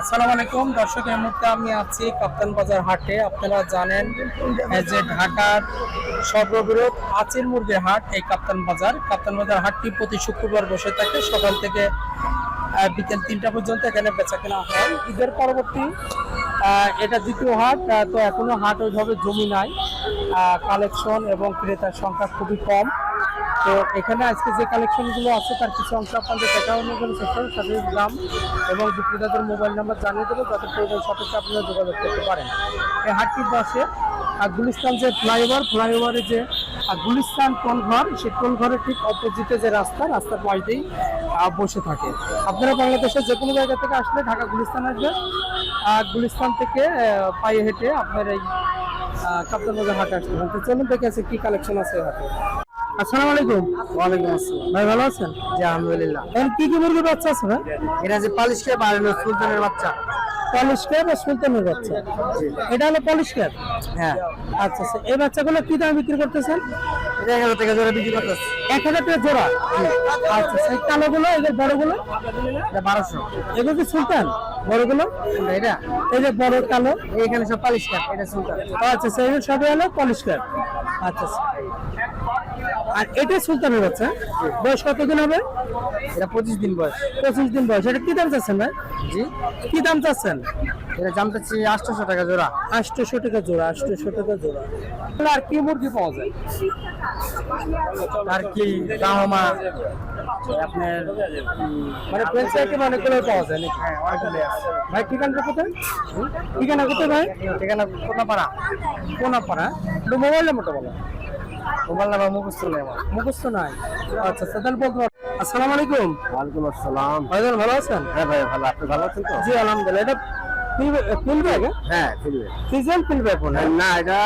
আসসালামু আলাইকুম। দর্শক, এই মুহূর্তে আমি আছি কাপ্তান বাজার হাটে। আপনারা জানেন যে ঢাকার সর্ববৃহৎ আচির মুরগির হাট, এই কাপ্তান বাজার। কাপ্তান বাজার হাটটি প্রতি শুক্রবার বসে থাকে। সকাল থেকে বিকেল তিনটা পর্যন্ত এখানে বেচা কেনা হয়। ঈদের পরবর্তী এটা দ্বিতীয় হাট তো এখনও হাট ওইভাবে জমি নাই। কালেকশন এবং ক্রেতার সংখ্যা খুবই কম। তো এখানে আজকে যে কালেকশনগুলো আছে তার কিছু অংশ আপনাদের দেখানোর জন্য চেষ্টা করব সাথে দাম এবং বিক্রেতাদের মোবাইল নাম্বার জানিয়ে দেবো, যাতে প্রয়োজন সাপেক্ষে আপনারা যোগাযোগ করতে পারেন। এই হাটটি বসে আর গুলিস্তান যে ফ্লাইওভার, ফ্লাইওভারে যে গুলিস্তান টোল ঘর সেই টোল ঘরের ঠিক অপোজিটে যে রাস্তা, রাস্তার পাশ দিয়েই বসে থাকে। আপনারা বাংলাদেশের যে কোনো জায়গা থেকে আসলে ঢাকা গুলিস্তান আসবেন আর গুলিস্তান থেকে পায়ে হেঁটে আপনার এই কাপ্তান বাজার হাটে আসতে তো চলুন দেখে আছে কি কালেকশন আছে হাটে। আসসালামু আলাইকুম। ওয়ালাইকুম আসসালাম। ভাই ভালো আছেন? জি আলহামদুলিল্লাহ। এখন কি কি মুরগির বাচ্চা আছে ভাই? এটা যে পালিশ কে বাড়ানো সুলতানের বাচ্চা। পলিশ ক্যাপ আর সুলতানের বাচ্চা। এটা হলো পলিশ ক্যাপ? হ্যাঁ। আচ্ছা আচ্ছা। এই বাচ্চাগুলো কি দামে বিক্রি করতেছেন? এটা এক হাজার টাকা জোড়া বিক্রি করতেছে। এক হাজার টাকা জোড়া? আচ্ছা সেই কালোগুলো এদের বড়গুলো? এটা বারোশো। এগুলো কি সুলতান? বড়গুলো? এটা এই যে বড় কালো? এখানে সব পালিশ কাপ এটা সুলতান। আচ্ছা সেই সবই হলো পলিশ ক্যাপ। আচ্ছা আচ্ছা। আর এটা সুলতানের বাচ্চা। বয়স কতদিন হবে? এটা পঁচিশ দিন বয়স। পঁচিশ দিন বয়স। এটা কি দাম চাচ্ছেন ভাই? জি। কি দাম চাচ্ছেন? এটা দাম চাচ্ছি আটশোশো টাকা জোড়া। আটশোশো টাকা জোড়া আটশোশো টাকা জোড়া। আর কি মুরগি পাওয়া যায়? আর কি দাহমা আপনার মানে ফ্রেঞ্চ আইটেম অনেকগুলো পাওয়া যায় নাকি? হ্যাঁ অনেকগুলো আছে। ভাই ঠিকানা কোথায়? ঠিকানা কোথায় ভাই? ঠিকানা কোনাপাড়া। কোনাপাড়া। মোবাইল নাম্বারটা বলো। মোবাইল নাম্বার মুখস্থ নেই আমার। মুখস্থ নাই। আচ্ছা আচ্ছা তাহলে বলতে আসসালামু আলাইকুম। ওয়ালাইকুম আসসালাম। ভাইজান ভালো আছেন? হ্যাঁ ভাই ভালো। আপনি ভালো আছেন তো? জি আলহামদুলিল্লাহ। এটা ফিল হ্যাঁ? ফিরবে সিজন ফিল ব্যাগ মনে হয়? না এটা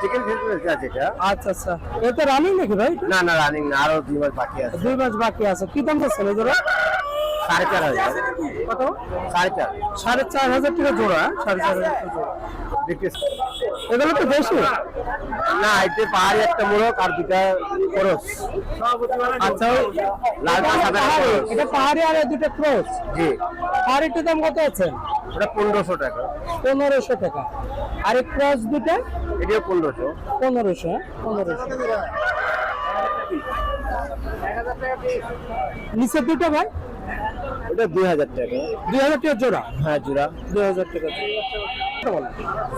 চিকেন ফিরবে আছে এটা। আচ্ছা আচ্ছা। এটা রানিং নাকি ভাই না না রানিং না আরও দুই মাস বাকি আছে। দুই মাস বাকি আছে। কি দাম এই জোড়া? সাড়ে চার হাজার। কত? সাড়ে চার। সাড়ে চার হাজার টাকা জোড়া সাড়ে চার হাজার টাকা জোড়া। বিক্রি এগুলো তো বেশি না এতে পাহাড়ি একটা মোড়ক আর দুটা খরচ আচ্ছা ওই- এটা সাদা পাহাড়ি, এটা পাহাড়ি আর দুটো ক্রস? জি। পাহাড়িটার দাম কত আছে? ওটা পনেরোশো টাকা। পনেরোশো টাকা। আর এই ক্রস দুটা এটিও পনেরোশো। পনেরোশো? পনেরোশো। নিচের দুটো ভাই? ওটা দুই হাজার টাকা। দুই হাজার টাকা জোড়া। হ্যাঁ জোড়া। দুই হাজার টাকা জোড়া।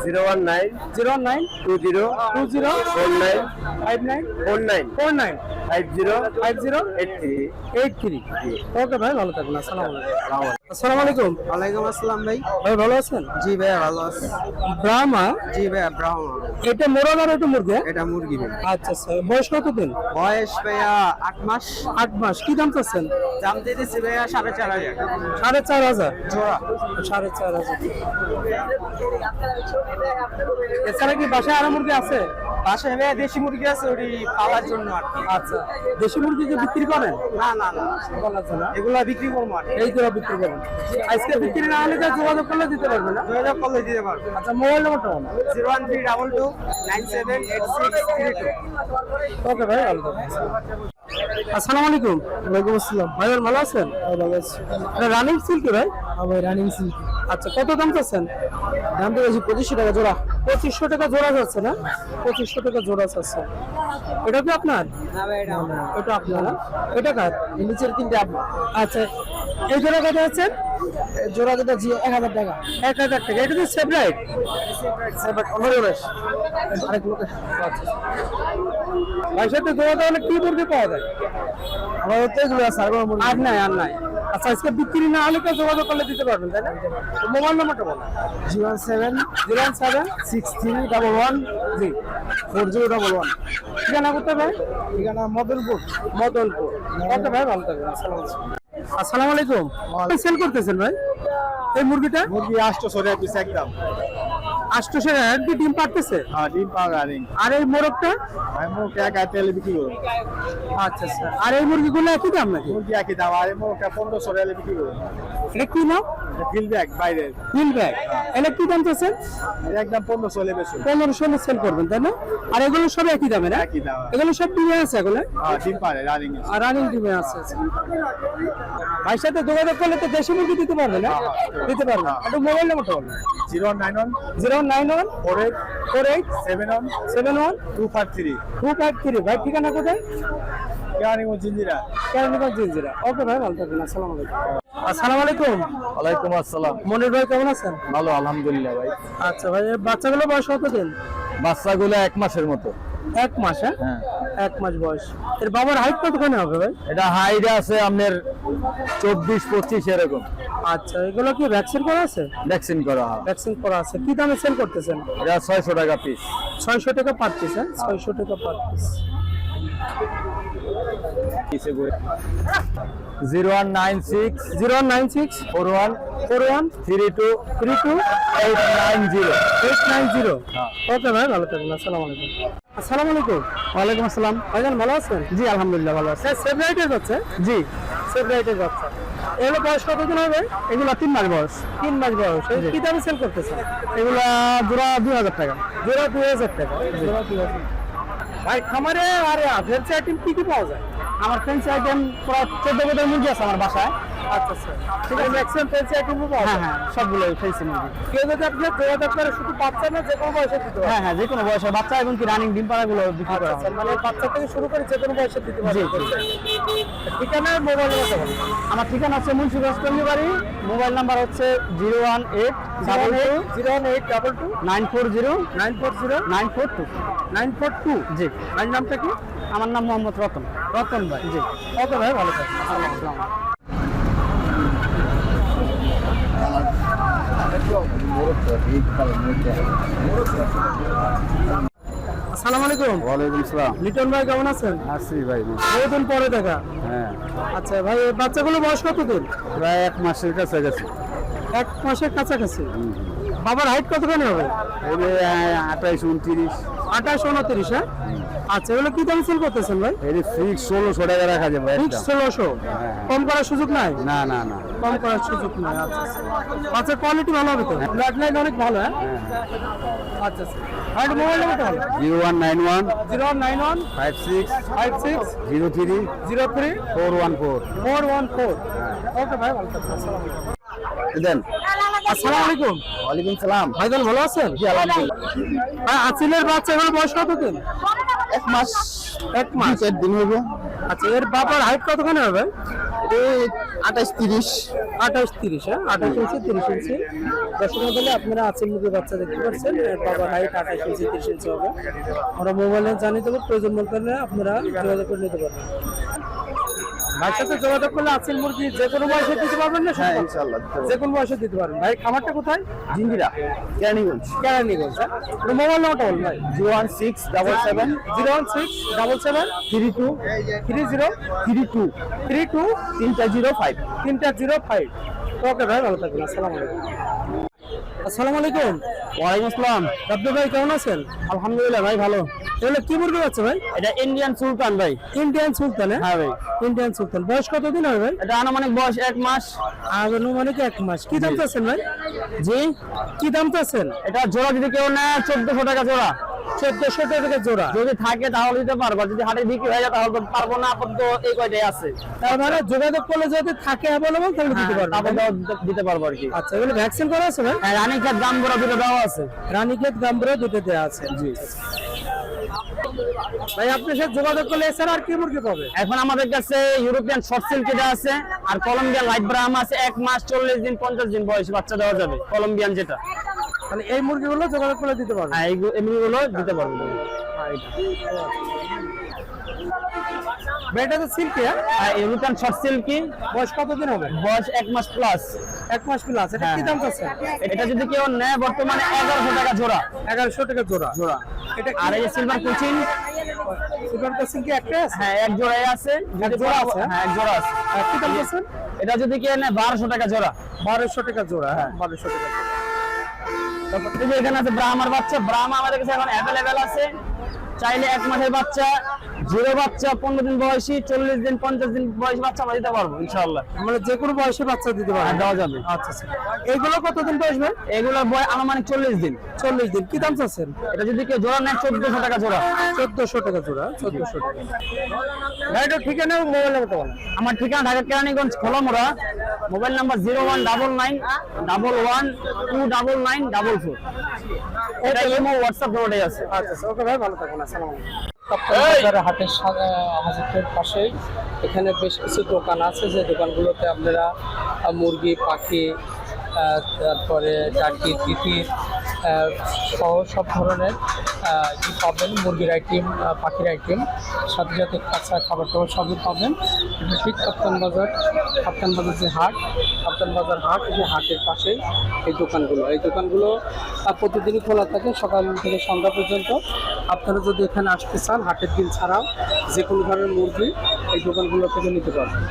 Zero one nine zero nine two zero two zero four nine five nine four nine four nine five zero five zero? Eight three. Eight three. Okay ভাই ভালো আসসালামু আলাইকুম। আসসালামু আলাইকুম। ওয়ালাইকুম আসসালাম ভাই। ভাই ভালো আছেন? জি ভাইয়া ভালো আছে। ব্রাহ্মা? জি ভাইয়া ব্রাহ্মণ এটা মোরগ আর এটা মুরগি হ্যাঁ? এটা মুরগি ভাই। আচ্ছা আচ্ছা। বয়স কতদিন? বয়স ভাইয়া আট মাস। আট মাস। কি দাম চাচ্ছেন? দাম দিচ্ছি ভাইয়া সাড়ে চার হাজার। সাড়ে চার হাজার? জোড়া। সাড়ে চার হাজার। এছাড়া কি বাসায় আরও মুরগি আছে? বাসায় ভাইয়া দেশি মুরগি আছে ওটি পাওয়ার জন্য আর কি। আচ্ছা। দেশি মুরগি কি বিক্রি করেন? না না না। এগুলা বিক্রি করব আর কি। এই তোরা বিক্রি করেন আজকে বিক্রি না হলে তো যোগাযোগ করলে দিতে পারবে না? যোগাযোগ করলে দিতে পারব। আচ্ছা মোবাইল নাম্বারটা বলো। Zero one three double two nine seven eight six three two. Okay ভাই ভালো থাকবেন আসসালামু আলাইকুম। ওয়ালাইকুম আসসালাম। ভাই ভালো আছেন? ভালো আছি। রানিং সিল্ক ভাই? আমার রানিং সিল্ক আচ্ছা কত দাম চাচ্ছেন? দাম তো বেশি পঁচিশশো টাকা জোড়া। পঁচিশশো টাকা জোড়া যাচ্ছে না? পঁচিশশো টাকা জোড়া যাচ্ছে এটা কি আপনার? না এটা আমার। এটা আপনার না? এটা কার? নিচের তিনটে আপনার আচ্ছা এই জোড়া কত আছে জোড়া যেটা জি এক হাজার টাকা। এক হাজার টাকা। এটা তো সেপারেট আরেক লোক। ভাই সাথে জোড়া তাহলে কি মুরগি পাওয়া যায়। আমাদের তো এগুলো আছে আর নাই আর নাই। আচ্ছা আজকে বিক্রি না হলে কেউ যোগাযোগ করলে দিতে পারবেন তাই না? মোবাইল নাম্বারটা বলো। Zero one seven zero one seven six three double one G four zero double one. ঠিকানা করতে ভাই? ঠিকানা মদনপুর। মদনপুর। কত ভাই ভালো থাকবেন আসসালামু আলাইকুম। সেল করতেছেন ভাই? এই মুরগিটা? মুরগি আটশো সরে একদম। আষ্টশো এক দিয়ে ডিম পারতেছে? হ্যাঁ ডিম পাওয়া রানিং আর এই মোরগটা? মুরগি এক বিক্রি করব। আচ্ছা আচ্ছা। আর এই মুরগিগুলো একই দাম নাকি? মুরগি একই দাম আর মুরগিটা পনেরোশো রেলে বিক্রি করব। এটা কি ফিল ব্যাগ বাইরের হিল ব্যাগ এটা কি দাম চাচ্ছেন? একদম পনেরো চলে বেশি পনেরো ষোলো সেল করবেন তাই না? আর এগুলো সব একই দামে না? একই দাম। এগুলো সব ডিমে আছে এগুলো হ্যাঁ ডিম পারে রানিং আর রানিং ডিমে আছে আছে। ভাইয়ের সাথে যোগাযোগ করলে তো দেশি মুরগি দিতে পারবে না? দিতে পারবে। একটু মোবাইল নাম্বারটা বলুন। Zero nine one zero nine one? Four eight four eight? Seven one? Seven one? Two five three. Two five three. ভাই ঠিকানা কোথায়? কেরানীগঞ্জ জিঞ্জিরা। কেরানীগঞ্জ জিঞ্জিরা। ওকে ভাই ভালো থাকবেন। আসসালামু আলাইকুম। আসসালামু আলাইকুম। ওয়ালাইকুম আসসালাম। মনির ভাই কেমন আছেন? ভালো আলহামদুলিল্লাহ ভাই। আচ্ছা ভাই বাচ্চাগুলো বয়স কত দিন বাচ্চাগুলো এক মাসের মতো। এক মাস হ্যাঁ? হ্যাঁ। এক মাস বয়স। এর বাবার হাইট কতখানি হবে ভাই? এটা হাইডে আছে আপনার চব্বিশ পঁচিশ এরকম। আচ্ছা এগুলো কি ভ্যাকসিন করা আছে? ভ্যাকসিন করা ভ্যাকসিন করা আছে। কি দামে সেল করতেছেন? এটা ছয়শো টাকা পিস ছয়শো টাকা পার পিস হ্যাঁ? ছয়শো টাকা per piece zero one nine six zero nine six four one four one three two three two eight nine zero eight nine zero. Okay ভাই ভালো থাকবেন। আসসালামু আলাইকুম। আসসালামু আলাইকুম। ওয়ালাইকুম আসসালাম। ভাইজান ভালো আছেন? জি আলহামদুলিল্লাহ ভালো আছে। হ্যাঁ সেভ যাচ্ছে জি। সেভ রাইটের যাচ্ছে এগুলো বয়স কতদিন হবে? এগুলো তিন মাস বয়স। তিন মাস বয়স। কি দামে সেল করতেছেন? এগুলা জোড়া দুই হাজার টাকা। জোড়া দুই হাজার টাকা। জোড়া দুই হাজার ভাই খামারে আর ভেলসি আইটেম কি কি পাওয়া যায়? আমার ফ্রেন্স আইটেম প্রায় চোদ্দ কোটার মুরগি আছে আমার বাসায়। আচ্ছা ম্যাক্সিমাম আইটেমও হ্যাঁ হ্যাঁ সবগুলো ফেন্সি মুরগি কেউ যদি আপনি যোগাযোগ করে শুধু বাচ্চা না যে কোনো বয়সে দিতে হ্যাঁ হ্যাঁ যে কোনো বয়সের বাচ্চা এবং কি রানিং ডিম পাড়াগুলো বিক্রি করা আচ্ছা হয়। মানে বাচ্চা থেকে শুরু করে যে কোনো বয়সে দিতে পারে। ঠিকানা মোবাইল কথা আমার ঠিকানা হচ্ছে মুন্সিগঞ্জ বাড়ি মোবাইল নাম্বার হচ্ছে zero one eight double two zero one eight double two nine four zero nine four zero nine four two nine four two জি। নামটা কি? আমার নাম মোহাম্মদ রতন। রতন ভাই। জি। ওকে ভাই ভালো থাকবেন। আসসালাম আসসালামু আলাইকুম। ওয়ালাইকুম আসসালাম লিটন ভাই কেমন আছেন? আছি ভাই বহুদিন পরে দেখা। হ্যাঁ। আচ্ছা ভাই বাচ্চাগুলো বয়স কতদিন? প্রায় এক মাসের কাছে গেছে এক মাসের কাছাকাছি? বাবার হাইট কতখানি হবে? আঠাইশ উনত্রিশ। আঠাশ উনত্রিশ হ্যাঁ? আচ্ছা এগুলো কি দাম সেল করতেছেন ভাই? এই ফিক্স ষোলোশো টাকা রাখা যাবে ঠিক ষোলোশো? কম করার সুযোগ নাই? না না না। কম করার সুযোগ নাই আচ্ছা আচ্ছা। কোয়ালিটি ভালো হবে তো? ব্লাড লাইন অনেক ভালো হ্যাঁ? আচ্ছা আচ্ছা। আর মোবাইল নাম্বারটা ভালো zero one nine one zero one nine one five six five six zero three zero three four one four. Four one four. Okay ভাই ভালো থাকবেন। দেন। আসসালামু আলাইকুম। ওয়ালাইকুম সালাম। ভাইজান ভালো আছেন? জি আলহামদুলিল্লাহ। ভাই আছিলের বাচ্চা এগুলো বয়স কত দিন এক মাস। এক মাস। চার দিন হইব। আচ্ছা এর বাবার হাইট কতখানি হবে? আঠাইশ তিরিশ। আঠাশ তিরিশ হ্যাঁ? আঠাশ ইঞ্চি তিরিশ ইঞ্চি। দর্শক মধ্যে আপনারা আছে মুরগির বাচ্চা দেখতে পাচ্ছেন। এর বাবার হাইট আঠাশ ইঞ্চি তিরিশ ইঞ্চি হবে। আমরা মোবাইলে জানিয়ে দেবো প্রয়োজন মনে করলে আপনারা যোগাযোগ করে নিতে পারবেন। সাথে যোগাযোগ করলে আসিল মুরগি যে কোনো বয়সে দিতে পারবেন না হ্যাঁ ইনশাআল্লাহ যে কোনো বয়সে দিতে পারবেন। ভাই খামারটা কোথায়? জিঞ্জিরা কেরানীগঞ্জ। কেরানীগঞ্জ হ্যাঁ? মোবাইল নাম্বারটা বলুন ভাই। Zero one six double seven. Zero one six double seven. Three two. Three zero three two. Three two. তিনটা জিরো ফাইভ। তিনটা জিরো ফাইভ। ওকে ভাই ভালো থাকবেন। আসসালামু আলাইকুম। আসসালামু আলাইকুম। ওয়ালাইকুম আসসালাম। আপনি ভাই কেমন আছেন? আলহামদুলিল্লাহ ভাই ভালো। এগুলো কি মুরগি আছে ভাই? এটা ইন্ডিয়ান সুলতান ভাই। ইন্ডিয়ান সুলতান হ্যাঁ? ভাই। ইন্ডিয়ান সুলতান। বয়স কতদিন হবে ভাই? এটা আনুমানিক বয়স এক মাস। আনুমানিক এক মাস। কি দাম চাচ্ছেন ভাই? জি। কি দাম চাচ্ছেন? এটা জোড়া যদি কেউ নেয় চোদ্দশো টাকা জোড়া। চোদ্দশো টাকা জোড়া। যদি থাকে তাহলে দিতে পারব যদি হাটে বিক্রি হয়ে যায় তাহলে পারব না আপাতত এই কয়টাই আছে। তার মানে যোগাযোগ করলে যদি থাকে অ্যাভেলেবল তাহলে দিতে পারবেন আপাতত দিতে পারব আর কি। আচ্ছা এগুলো ভ্যাকসিন করা আছে ভাই? হ্যাঁ রানীক্ষেত দুটো দেওয়া আছে। রানীক্ষেত গাম্বুরা দুটো দেওয়া আছে। জি। ভাই আপনার সাথে যোগাযোগ করলে এছাড়া আর কি মুরগি পাবে? এখন আমাদের কাছে ইউরোপিয়ান শর্ট সিল্ক যেটা আছে আর কলম্বিয়ান লাইট ব্রাম আছে এক মাস চল্লিশ দিন পঞ্চাশ দিন বয়স বাচ্চা দেওয়া যাবে কলম্বিয়ান যেটা। মানে এই মুরগিগুলো যোগাযোগ করলে দিতে পারবে। হ্যাঁ এইগুলো এমনিগুলো দিতে পারব। বেটা তো সিল্কি ইউরোপিয়ান শর্ট সিল্কি। বয়স কতদিন হবে? বয়স এক মাস প্লাস এক মাস প্লাস এটা কি হ্যাঁ। দাম চাচ্ছে? এটা যদি কেউ নেয় বর্তমানে এগারোশো টাকা জোড়া। টাকা জোড়া। জোড়া। এটা আর এই সিলভার কুচিন? সুপার সিল্কি একটা আছে? হ্যাঁ এক জোড়াই আছে। যদি জোড়া আছে? হ্যাঁ? এক জোড়া আছে। কি দাম চাচ্ছেন? এটা যদি কেউ নেয় বারোশো টাকা জোড়া। বারোশো টাকা জোড়া হ্যাঁ বারোশো টাকা। এখানে আছে ব্রাহ্মার বাচ্চা। ব্রাহ্মা আমাদের কাছে এখন অ্যাভেলেবেল আছে। চাইলে এক মাসের বাচ্চা। জিরো বাচ্চা পনেরো দিন বয়সী চল্লিশ দিন পঞ্চাশ দিন বয়সী বাচ্চা আমরা দিতে পারব ইনশাল্লাহ মানে যে কোনো বয়সে বাচ্চা দিতে আর পারবেন দেওয়া যাবে। আচ্ছা আচ্ছা। এগুলো কতদিন বয়স ভাই? এগুলোর বয় আনুমানিক চল্লিশ দিন। চল্লিশ দিন। কি দাম চাচ্ছেন? এটা যদি কেউ জোড়া নেয় চোদ্দশো টাকা জোড়া। চোদ্দশো টাকা জোড়া চোদ্দশো টাকা। গাড়িটা ঠিকানা মোবাইল নাম্বার আমার ঠিকানা Dhaka Keraniganj Kholamora. Mobile number zero one double nine double one two double nine double four. এটা ইমো হোয়াটসঅ্যাপ দুটোই আছে। আচ্ছা আচ্ছা। ওকে ভাই ভালো থাকুন আসসালামু আলাইকুম হাটের সা- হাজিরপুর পাশে এখানে বেশ কিছু দোকান আছে। যে দোকানগুলোতে আপনারা মুরগি পাখি তারপরে টার্কি তিতির সহ সব ধরনের আহ, ই পাবেন মুরগির আইটেম পাখির আইটেম সাথে সাথে কাঁচা খাবার টাবার সবই পাবেন। ঠিক কাপ্তান বাজার কাপ্তান বাজার যে হাট কাপ্তান বাজার হাট যে হাটের পাশেই এই দোকানগুলো। এই দোকানগুলো প্রতিদিনই খোলা থাকে সকাল থেকে সন্ধ্যা পর্যন্ত। আপনারা যদি এখানে আসতে চান হাটের দিন ছাড়াও যে কোনো ধরনের মুরগি এই দোকানগুলো থেকে নিতে পারবেন।